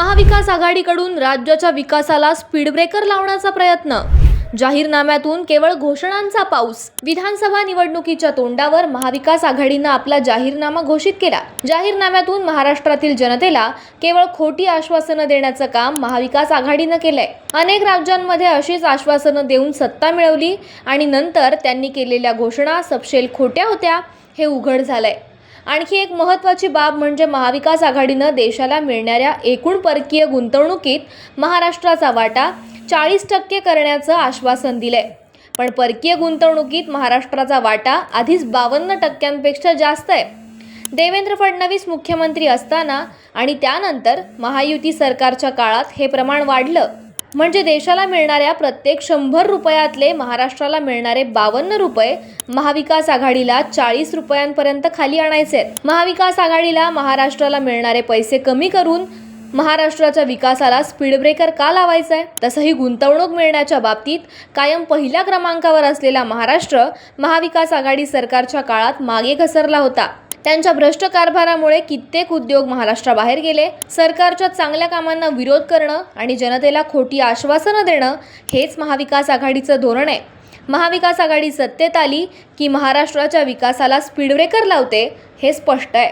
महाविकास आघाडीकडून राज्याच्या विकासाला स्पीड ब्रेकर लावण्याचा प्रयत्न. जाहीरनाम्यातून केवळ घोषणांचा पाऊस. विधानसभा निवडणुकीच्या तोंडावर महाविकास आघाडीनं आपला जाहीरनामा घोषित केला. जाहीरनाम्यातून महाराष्ट्रातील जनतेला केवळ खोटी आश्वासनं देण्याचं काम महाविकास आघाडीनं केलंय. अनेक राज्यांमध्ये अशीच आश्वासनं देऊन सत्ता मिळवली आणि नंतर त्यांनी केलेल्या घोषणा सपशेल खोट्या होत्या हे उघड झालंय. आणखी एक महत्त्वाची बाब म्हणजे महाविकास आघाडीनं देशाला मिळणाऱ्या एकूण परकीय गुंतवणुकीत महाराष्ट्राचा वाटा चाळीस टक्के करण्याचं आश्वासन दिलंय. पण परकीय गुंतवणुकीत महाराष्ट्राचा वाटा आधीच बावन्न टक्क्यांपेक्षा जास्त आहे. देवेंद्र फडणवीस मुख्यमंत्री असताना आणि त्यानंतर महायुती सरकारच्या काळात हे प्रमाण वाढलं. म्हणजे देशाला मिळणाऱ्या प्रत्येक शंभर रुपयातले महाराष्ट्राला मिळणारे बावन्न रुपये महाविकास आघाडीला चाळीस रुपयांपर्यंत खाली आणायचे. आहेत महाविकास आघाडीला महाराष्ट्राला मिळणारे पैसे कमी करून महाराष्ट्राच्या विकासाला स्पीड ब्रेकर का लावायचा? आहे तसंही गुंतवणूक मिळण्याच्या बाबतीत कायम पहिल्या क्रमांकावर असलेला महाराष्ट्र महाविकास आघाडी सरकारच्या काळात मागे घसरला होता. त्यांच्या भ्रष्ट कारभारामुळे कित्येक उद्योग महाराष्ट्राबाहेर गेले. सरकारच्या चांगल्या कामांना विरोध करणं आणि जनतेला खोटी आश्वासनं देणं हेच महाविकास आघाडीचं धोरण आहे. महाविकास आघाडी सत्तेत आली की महाराष्ट्राच्या विकासाला स्पीडब्रेकर लावते हे स्पष्ट आहे.